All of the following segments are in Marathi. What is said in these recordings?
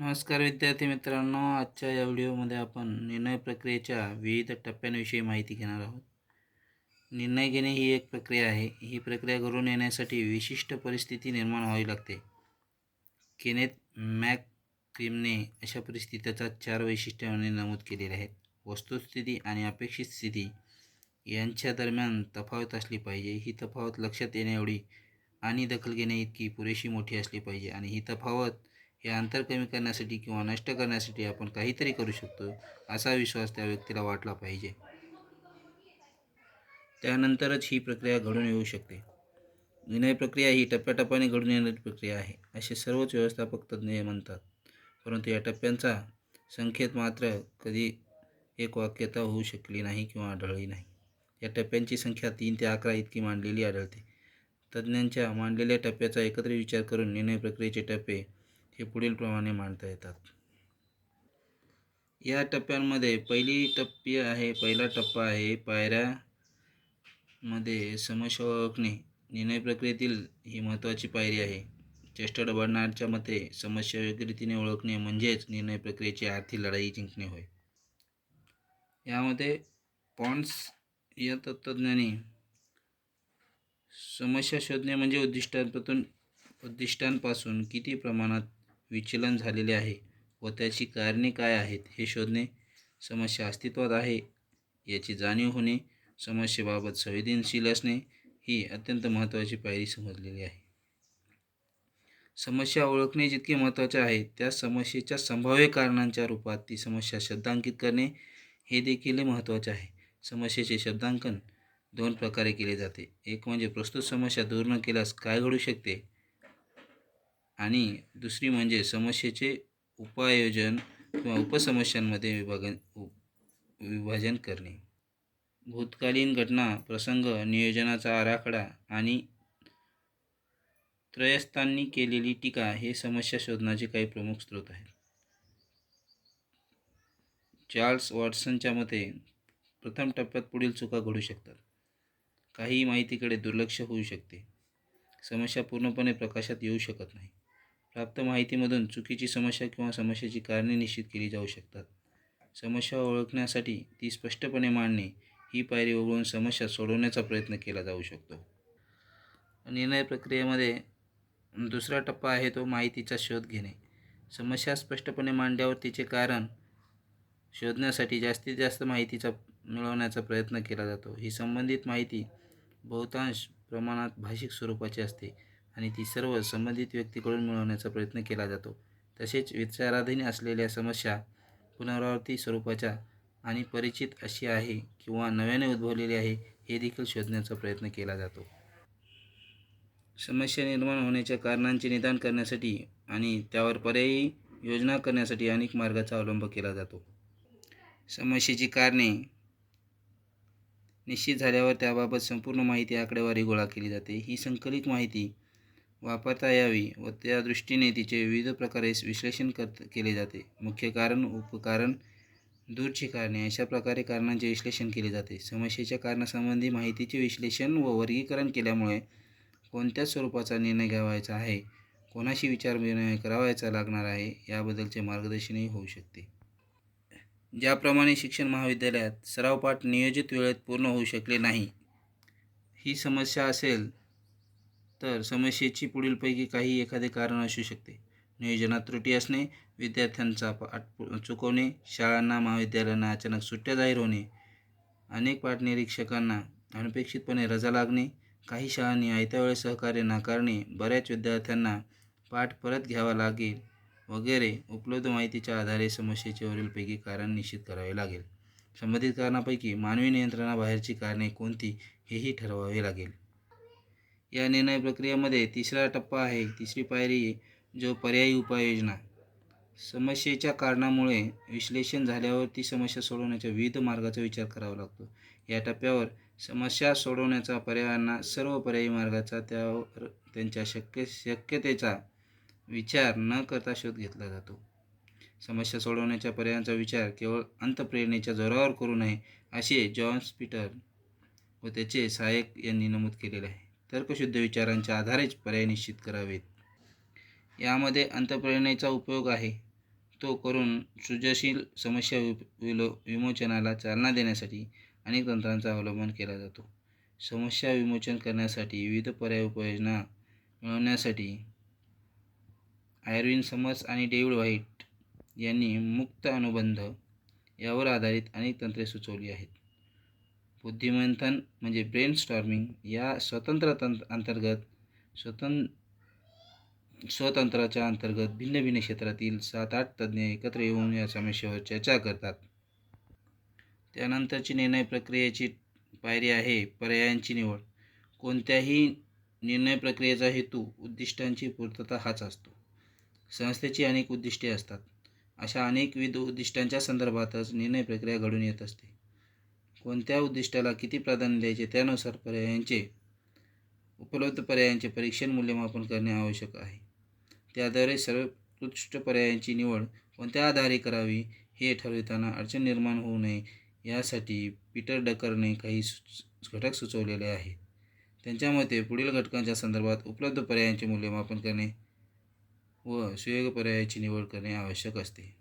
नमस्कार विद्यार्थी मित्रांनो आजच्या या व्हिडिओमध्ये आपण निर्णय प्रक्रियेच्या विविध टप्प्यांविषयी माहिती घेणार आहोत. निर्णय घेणे ही एक प्रक्रिया आहे. ही प्रक्रिया घडून येण्यासाठी विशिष्ट परिस्थिती निर्माण व्हावी लागते. केनेत मॅक क्रीमने अशा परिस्थितीचा चार वैशिष्ट्यांनी नमूद केलेले आहेत. वस्तुस्थिती आणि अपेक्षित स्थिती यांच्या दरम्यान तफावत असली पाहिजे. ही तफावत लक्षात येण्याएवढी आणि दखल घेणे इतकी पुरेशी मोठी असली पाहिजे. आणि ही तफावत हे अंतर कमी करण्यासाठी किंवा नष्ट करण्यासाठी आपण काहीतरी करू शकतो असा विश्वास त्या व्यक्तीला वाटला पाहिजे. त्यानंतरच ही प्रक्रिया घडून येऊ शकते. निर्णय प्रक्रिया ही टप्प्याटप्प्याने घडून येणारी प्रक्रिया आहे असे सर्वच व्यवस्थापक तज्ज्ञ म्हणतात. परंतु या टप्प्यांचा संख्येत मात्र कधी एक वाक्यता होऊ शकली नाही किंवा आढळली नाही. या टप्प्यांची संख्या तीन ते अकरा इतकी मांडलेली आढळते. तज्ज्ञांच्या मांडलेल्या टप्प्याचा एकत्र विचार करून निर्णय प्रक्रियेचे टप्पे हे पुढीलप्रमाणे मांडता येतात. या टप्प्यांमध्ये पहिली टप्पी आहे पहिला टप्पा आहे पायऱ्यामध्ये समस्या ओळखणे निर्णय प्रक्रियेतील ही महत्त्वाची पायरी आहे. चेस्टर बर्नार्डच्या मते समस्या योग्य रीतीने ओळखणे म्हणजेच निर्णय प्रक्रियेची आर्थिक लढाई जिंकणे होय. यामध्ये पॉन्ड्स या तत्त्वज्ञानी समस्या शोधणे म्हणजे उद्दिष्टांपासून उद्दिष्टांपासून किती प्रमाणात विचलन झालेले आहे व त्याची कारणे काय आहेत हे शोधणे समस्या अस्तित्वात आहे. याची जाणीव होणे समस्येबाबत संवेदनशील असणे ही अत्यंत महत्त्वाची पायरी समजलेली आहे. समस्या ओळखणे जितके महत्त्वाचे आहे त्या समस्येच्या संभाव्य कारणांच्या रूपात ती समस्या शब्दांकित करणे हे देखील महत्त्वाचे आहे. समस्येचे शब्दांकन दोन प्रकारे केले जाते. एक म्हणजे प्रस्तुत समस्या दूर न केल्यास काय घडू शकते? आणि दुसरी म्हणजे समस्येचे उपाययोजन किंवा उपसमस्यांमध्ये विभागन विभाजन करणे. भूतकालीन घटना प्रसंग नियोजनाचा आराखडा आणि त्रयस्थांनी केलेली टीका हे समस्या शोधण्याचे काही प्रमुख स्रोत आहेत. चार्ल्स वॉटसनच्या मते प्रथम टप्प्यात पुढील चुका घडू शकतात. काही माहितीकडे दुर्लक्ष होऊ शकते. समस्या पूर्णपणे प्रकाशात येऊ शकत नाही. प्राप्त माहितीमधून चुकीची समस्या किंवा समस्येची कारणे निश्चित केली जाऊ शकतात. समस्या ओळखण्यासाठी ती स्पष्टपणे मांडणे ही पायरी वगळून समस्या सोडवण्याचा प्रयत्न केला जाऊ शकतो. निर्णय प्रक्रियेमध्ये दुसरा टप्पा आहे तो माहितीचा शोध घेणे. समस्या स्पष्टपणे मांडल्यावर तिचे कारण शोधण्यासाठी जास्तीत जास्त माहितीचा मिळवण्याचा प्रयत्न केला जातो. ही संबंधित माहिती बहुतांश प्रमाणात भाषिक स्वरूपाची असते. आणि ती सर्व संबंधित व्यक्तीकडून मिळवण्याचा प्रयत्न केला जातो. तसेच विचाराधीन असलेल्या समस्या पुनरावृत्ती स्वरूपाच्या आणि परिचित अशी आहे किंवा नव्याने उद्भवलेली आहे हे देखील शोधण्याचा प्रयत्न केला जातो. समस्या निर्माण होण्याच्या कारणांचे निदान करण्यासाठी आणि त्यावर पर्यायी योजना करण्यासाठी अनेक मार्गाचा अवलंब केला जातो. समस्येची कारणे निश्चित झाल्यावर त्याबाबत संपूर्ण माहिती आकडेवारी गोळा केली जाते. ही संकलित माहिती वापरता यावी व त्या दृष्टीने तिचे विविध प्रकारे विश्लेषण कर केले जाते. मुख्य कारण उपकारण दूरची कारणे अशा प्रकारे कारणांचे विश्लेषण केले जाते. समस्येच्या कारणासंबंधी माहितीचे विश्लेषण व वर्गीकरण केल्यामुळे कोणत्या स्वरूपाचा निर्णय घ्यावायचा आहे? कोणाशी विचारविनिमय करावायचा लागणार आहे? याबद्दलचे मार्गदर्शनही होऊ शकते. ज्याप्रमाणे शिक्षण महाविद्यालयात सरावपाठ नियोजित वेळेत पूर्ण होऊ शकले नाही ही समस्या असेल तर समस्येची पुढीलपैकी काही एखादे कारण असू शकते. नियोजनात त्रुटी असणे विद्यार्थ्यांचा पाठ चुकवणे शाळांना महाविद्यालयांना अचानक सुट्ट्या जाहीर होणे अनेक पाठ निरीक्षकांना अनपेक्षितपणे रजा लागणे काही शाळांनी आयत्या वेळेस सहकार्य नाकारणे बऱ्याच विद्यार्थ्यांना पाठ परत घ्यावा लागेल वगैरे उपलब्ध माहितीच्या आधारे समस्येचे वरीलपैकी कारण निश्चित करावे लागेल. संबंधित कारणापैकी मानवी नियंत्रणाबाहेरची कारणे कोणती हेही ठरवावे लागेल. या निर्णय प्रक्रियेमध्ये तिसरा टप्पा आहे तिसरी पायरी जो पर्यायी उपाययोजना. समस्येच्या कारणामुळे विश्लेषण झाल्यावर ती समस्या सोडवण्याच्या विविध मार्गाचा विचार करावा लागतो. या टप्प्यावर समस्या सोडवण्याचा पर्यायांना सर्व पर्यायी मार्गाचा त्यावर त्यांच्या शक्य शक्यतेचा विचार न करता शोध घेतला जातो. समस्या सोडवण्याच्या पर्यायांचा विचार केवळ अंतप्रेरणेच्या जोरावर करू नये असे जॉन्स पीटर व त्याचे सहाय्यक यांनी नमूद केलेले आहे. तर्कशुद्ध विचारांच्या आधारेच पर्याय निश्चित करावेत. यामध्ये अंतप्रेरणेचा उपयोग आहे. तो करून सृजनशील समस्या वि विलो विमोचनाला चालना देण्यासाठी अनेक तंत्रांचा अवलंबन केला जातो. समस्या विमोचन करण्यासाठी विविध पर्याय उपाययोजना मिळवण्यासाठी आयर्विन समर्स आणि डेव्हिड व्हाईट यांनी मुक्त अनुबंध यावर आधारित अनेक तंत्रे सुचवली आहेत. बुद्धिमंथन म्हणजे ब्रेन स्टॉर्मिंग या स्वतंत्र तंत्र अंतर्गत स्वतं स्वतंत्राच्या अंतर्गत भिन्न भिन्न क्षेत्रातील सात आठ तज्ज्ञ एकत्र येऊन या समस्येवर चर्चा करतात. त्यानंतरची निर्णय प्रक्रियेची पायरी आहे पर्यायांची निवड. कोणत्याही निर्णय प्रक्रियेचा हेतू उद्दिष्टांची पूर्तता हाच असतो. संस्थेची अनेक उद्दिष्टे असतात. अशा अनेक उद्दिष्टांच्या संदर्भातच निर्णय प्रक्रिया घडून येत असते. कोणत्या उद्दिष्टाला किती प्राधान्य द्यायचे त्यानुसार पर्यायांचे उपलब्ध पर्यायांचे परीक्षण मूल्यमापन करणे आवश्यक आहे. त्याद्वारे सर्वोत्कृष्ट पर्यायांची निवड कोणत्या आधारे करावी हे ठरविताना अडचण निर्माण होऊ नये यासाठी पीटर डकरने काही सुच घटक सुचवलेले आहेत. त्यांच्या मते पुढील घटकांच्या संदर्भात उपलब्ध पर्यायांचे मूल्यमापन करणे व सुयोग्य पर्यायाची निवड करणे आवश्यक असते.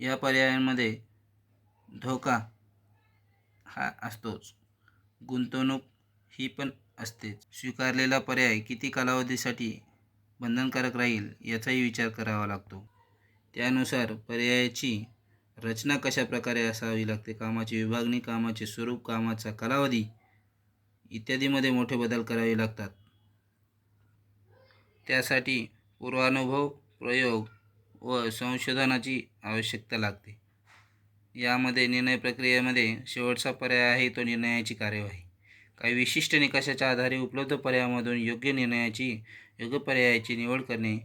या पर्यायांमध्ये धोका हा असतोच. गुंतवणूक ही पण असतेच. स्वीकारलेला पर्याय किती कालावधीसाठी बंधनकारक राहील याचाही विचार करावा लागतो. त्यानुसार पर्यायाची रचना कशा प्रकारे असावी लागते? कामाची विभागणी कामाचे स्वरूप कामाचा कालावधी इत्यादीमध्ये मोठे बदल करावे लागतात. त्यासाठी पूर्वानुभव प्रयोग व संशोधनाची आवश्यकता लागते. यामध्ये निर्णय प्रक्रियेमध्ये शेवटचा पर्याय आहे तो निर्णयाची कार्यवाही. काही विशिष्ट निकषाच्या आधारे उपलब्ध पर्यायामधून योग्य निर्णयाची योग्य पर्यायाची निवड करणे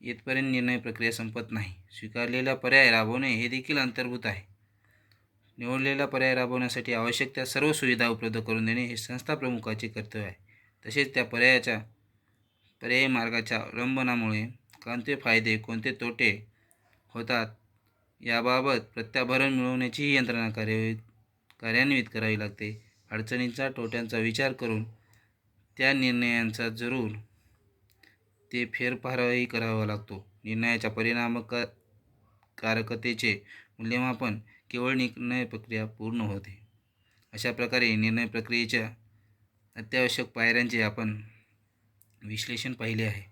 येथपर्यंत निर्णय प्रक्रिया संपत नाही. स्वीकारलेला पर्याय राबवणे हे देखील अंतर्भूत आहे. निवडलेला पर्याय राबवण्यासाठी आवश्यक त्या सर्व सुविधा उपलब्ध करून देणे हे संस्था प्रमुखाचे कर्तव्य आहे. तसेच त्या पर्यायाच्या पर्यायी मार्गाच्या अवलंबनामुळे कोणते फायदे कोणते तोटे होतात याबाबत प्रत्याभरण मिळवण्याचीही यंत्रणा कार्य कार्यान्वित करावी लागते. अडचणींचा तोट्यांचा विचार करून त्या निर्णयांचा जरूर ते फेरफारही करावा लागतो. निर्णयाच्या परिणामक कारकतेचे मूल्यमापन केवळ निर्णय प्रक्रिया पूर्ण होते. अशा प्रकारे निर्णय प्रक्रियेच्या अत्यावश्यक पायऱ्यांचे आपण विश्लेषण पाहिले आहे.